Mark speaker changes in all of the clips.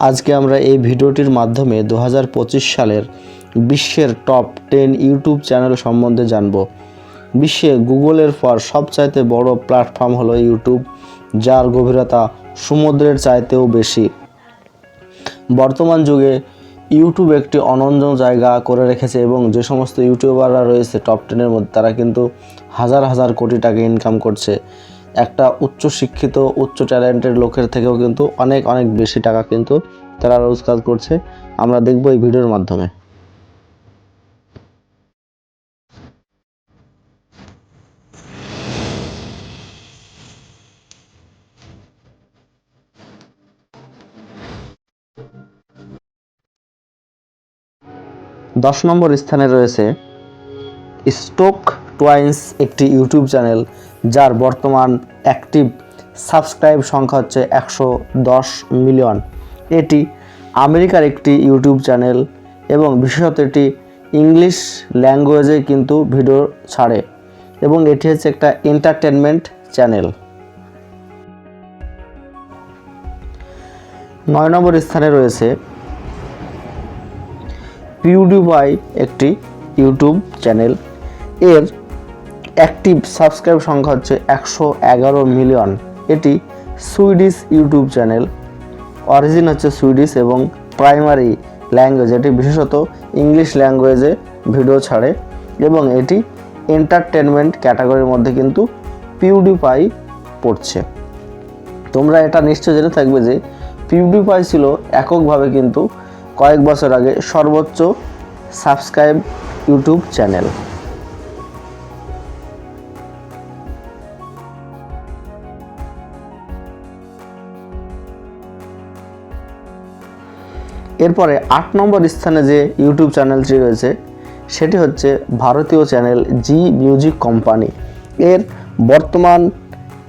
Speaker 1: আজকে আমরা এই ভিডিওটির মাধ্যমে দু হাজার পঁচিশ সালের বিশ্বের টপ টেন ইউটিউব চ্যানেল সম্বন্ধে জানব। বিশ্বে গুগলের পর সবচাইতে বড় প্ল্যাটফর্ম হলো ইউটিউব, যার গভীরতা সমুদ্রের চাইতেও বেশি। বর্তমান যুগে ইউটিউব একটি অনন্য জায়গা করে রেখেছে এবং যে সমস্ত ইউটিউবাররা রয়েছে টপ টেনের মধ্যে, তারা কিন্তু হাজার হাজার কোটি টাকা ইনকাম করছে। একটা উচ্চ শিক্ষিত উচ্চ ট্যালেন্টেড লোকের থেকেও কিন্তু অনেক অনেক বেশি টাকা কিন্তু তারা রোজগার করছে। আমরা দেখব এই ভিডিওর মাধ্যমে। দশ নম্বর স্থানে রয়েছে স্টোক টুয়াইন্স একটি ইউটিউব চ্যানেল যার বর্তমান অ্যাক্টিভ সাবস্ক্রাইব সংখ্যা হচ্ছে একশো দশ মিলিয়ন এটি আমেরিকার একটি ইউটিউব চ্যানেল এবং বিশেষত এটি ইংলিশ ল্যাঙ্গুয়েজে কিন্তু ভিডিও ছাড়ে এবং এটি হচ্ছে একটা এন্টারটেনমেন্ট চ্যানেল নয় নম্বর স্থানে রয়েছে পিউডিপাই একটি ইউটিউব চ্যানেল। এর অ্যাক্টিভ সাবস্ক্রাইব সংখ্যা হচ্ছে একশো এগারো মিলিয়ন। এটি সুইডিশ ইউটিউব চ্যানেল। অরিজিন হচ্ছে সুইডিশ এবং প্রাইমারি ল্যাঙ্গুয়েজ। এটি বিশেষত ইংলিশ ল্যাঙ্গুয়েজে ভিডিও ছাড়ে এবং এটি এন্টারটেনমেন্ট ক্যাটাগরির মধ্যে কিন্তু পিউডিপাই পড়ছে। তোমরা এটা নিশ্চয় জেনে থাকবে যে পিউডিপাই ছিল এককভাবে কিন্তু কয়েক বছর আগে সর্বোচ্চ সাবস্ক্রাইব ইউটিউব চ্যানেল। এরপরে আট নম্বর স্থানে যে ইউটিউব চ্যানেলটি রয়েছে, সেটি হচ্ছে ভারতীয় চ্যানেল জি মিউজিক কোম্পানি। এর বর্তমান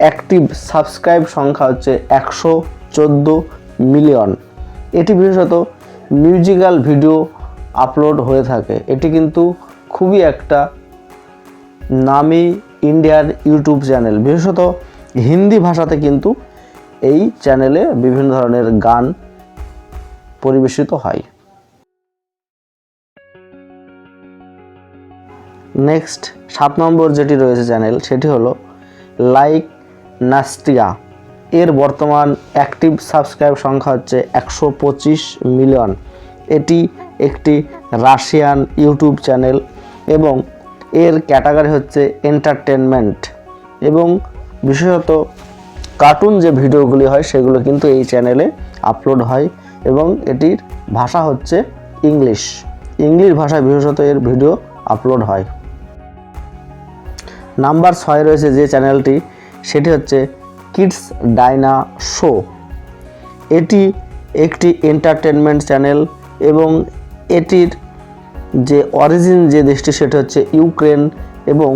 Speaker 1: অ্যাক্টিভ সাবস্ক্রাইব সংখ্যা হচ্ছে একশো চোদ্দ মিলিয়ন। এটি বিশেষত মিউজিক্যাল ভিডিও আপলোড হয়ে থাকে। এটি কিন্তু খুবই একটা নামি ইন্ডিয়ার ইউটিউব চ্যানেল। বিশেষত হিন্দি ভাষাতে কিন্তু এই চ্যানেলে বিভিন্ন ধরনের গান পরিবেশিত হয়। নেক্সট সাত নম্বর যেটি রয়েছে চ্যানেল সেটি হলো লাইক নাস্টিয়া এর বর্তমান অ্যাক্টিভ সাবস্ক্রাইব সংখ্যা হচ্ছে একশো পঁচিশ মিলিয়ন এটি একটি রাশিয়ান ইউটিউব চ্যানেল এবং এর ক্যাটাগরি হচ্ছে এন্টারটেনমেন্ট এবং বিশেষত কার্টুন যে ভিডিওগুলি হয়, সেগুলো কিন্তু এই চ্যানেলে আপলোড হয়। এবং এটির ভাষা হচ্ছে ইংলিশ। ইংলিশ ভাষায় বিশেষত এর ভিডিও আপলোড হয়। নাম্বার ছয় রয়েছে যে চ্যানেলটি, সেটি হচ্ছে কিডস ডাইনা শো। এটি একটি এন্টারটেনমেন্ট চ্যানেল এবং এটির যে অরিজিন যে দেশটি, সেটি হচ্ছে ইউক্রেন এবং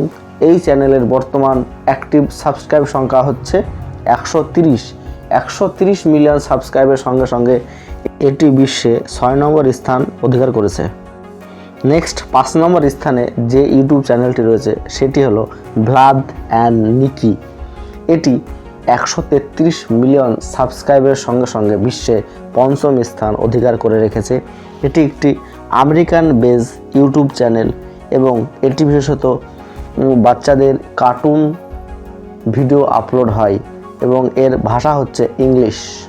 Speaker 1: এই চ্যানেলের বর্তমান অ্যাক্টিভ সাবস্ক্রাইব সংখ্যা হচ্ছে একশো তিরিশ। একশো তিরিশ মিলিয়ন সাবস্ক্রাইবের সঙ্গে সঙ্গে এটি বিশ্বে ছয় নম্বর স্থান অধিকার করেছে। নেক্সট, পাঁচ নম্বর স্থানে যে ইউটিউব চ্যানেলটি রয়েছে, সেটি হলো ভ্লাদ অ্যান্ড নিকি। এটি একশো তেত্রিশ মিলিয়ন সাবস্ক্রাইবের সঙ্গে সঙ্গে বিশ্বে পঞ্চম স্থান অধিকার করে রেখেছে। এটি একটি আমেরিকান বেজ ইউটিউব চ্যানেল এবং এটি বিশেষত বাচ্চাদের কার্টুন ভিডিও আপলোড হয় এবং এর ভাষা হচ্ছে ইংলিশ।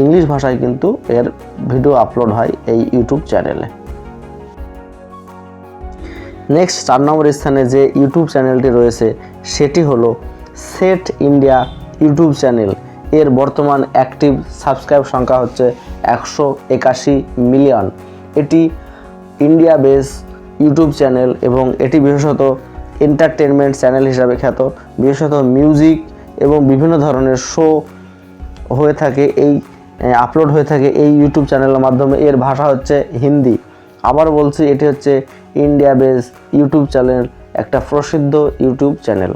Speaker 1: ইংলিশ ভাষায় কিন্তু এর ভিডিও আপলোড হয় এই ইউটিউব চ্যানেলে নেক্সট চার নম্বর স্থানে যে ইউটিউব চ্যানেলটি রয়েছে, সেটি হলো সেট ইন্ডিয়া ইউটিউব চ্যানেল এর বর্তমান অ্যাক্টিভ সাবস্ক্রাইব সংখ্যা হচ্ছে একশো একাশি মিলিয়ন এটি ইন্ডিয়া বেস ইউটিউব চ্যানেল এবং এটি বিশেষত এন্টারটেনমেন্ট চ্যানেল হিসাবে খ্যাত। বিশেষত মিউজিক এবং বিভিন্ন ধরনের শো হয়ে থাকে এই আপলোড হয়ে থাকে এই ইউটিউব চ্যানেলের মাধ্যমে। এর ভাষা হচ্ছে হিন্দি। আবার বলছি, এটি হচ্ছে ইন্ডিয়া বেস ইউটিউব চ্যানেল একটা প্রসিদ্ধ ইউটিউব চ্যানেল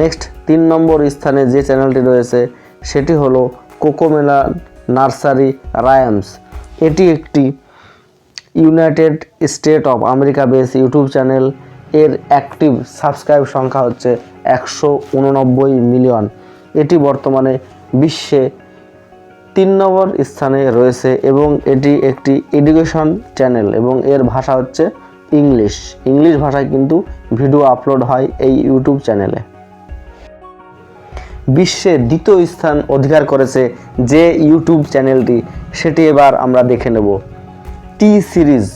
Speaker 1: নেক্সট তিন নম্বর স্থানে যে চ্যানেলটি রয়েছে, সেটি হলো কোকোমেলা নার্সারি রায়ামস এটি একটি United State of America base YouTube channel এর অ্যাক্টিভ সাবস্ক্রাইব সংখ্যা হচ্ছে একশো উননব্বই মিলিয়ন এটি বর্তমানে বিশ্বে তিন নম্বর স্থানে রয়েছে এবং এটি একটি এডুকেশন চ্যানেল এবং এর ভাষা হচ্ছে ইংলিশ ইংলিশ ভাষায় কিন্তু ভিডিও আপলোড হয় এই ইউটিউব চ্যানেলে বিশ্বে দ্বিতীয় স্থান অধিকার করেছে যে ইউটিউব চ্যানেলটি সেটি এবার আমরা দেখে নেব। টি সিরিজ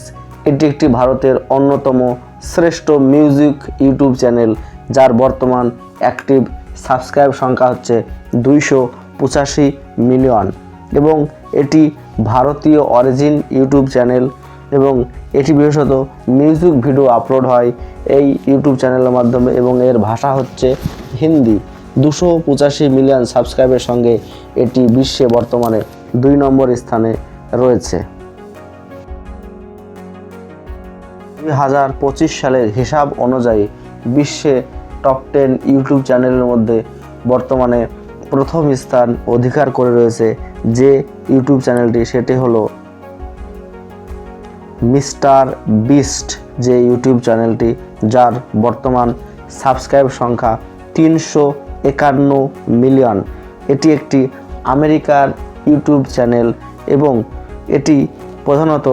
Speaker 1: এটি একটি ভারতের অন্যতম শ্রেষ্ঠ মিউজিক ইউটিউব চ্যানেল যার বর্তমান অ্যাক্টিভ সাবস্ক্রাইব সংখ্যা হচ্ছে দুইশো পঁচাশি মিলিয়ন। এবং এটি ভারতীয় অরিজিন ইউটিউব চ্যানেল এবং এটি বিশেষত মিউজিক ভিডিও আপলোড হয় এই ইউটিউব চ্যানেলের মাধ্যমে এবং এর ভাষা হচ্ছে হিন্দি। দুশো পঁচাশি মিলিয়ন সাবস্ক্রাইবের সঙ্গে এটি বিশ্বে বর্তমানে দুই নম্বর স্থানে রয়েছে। দুই হাজার পঁচিশ সালের হিসাব অনুযায়ী বিশ্বে টপ টেন ইউটিউব চ্যানেলের মধ্যে বর্তমানে প্রথম স্থান অধিকার করে রয়েছে যে ইউটিউব চ্যানেলটি সেটি হলো মিস্টার বিস্ট, যে ইউটিউব চ্যানেলটি যার বর্তমান সাবস্ক্রাইব সংখ্যা তিনশো একান্ন মিলিয়ন। এটি একটি আমেরিকার ইউটিউব চ্যানেল এবং এটি প্রধানত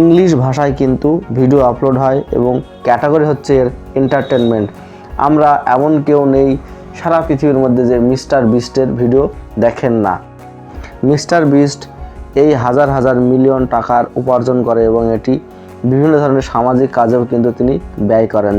Speaker 1: ইংলিশ ভাষায় কিন্তু ভিডিও আপলোড হয় এবং ক্যাটাগরি হচ্ছে এর এন্টারটেনমেন্ট আমরা এমন কেউ নেই সারা পৃথিবীর মধ্যে যে মিস্টার বিস্টের ভিডিও দেখেন না। মিস্টার বিস্ট এই হাজার হাজার মিলিয়ন টাকার উপার্জন করে এবং এটি বিভিন্ন ধরনের সামাজিক কাজেও কিন্তু তিনি ব্যয় করেন।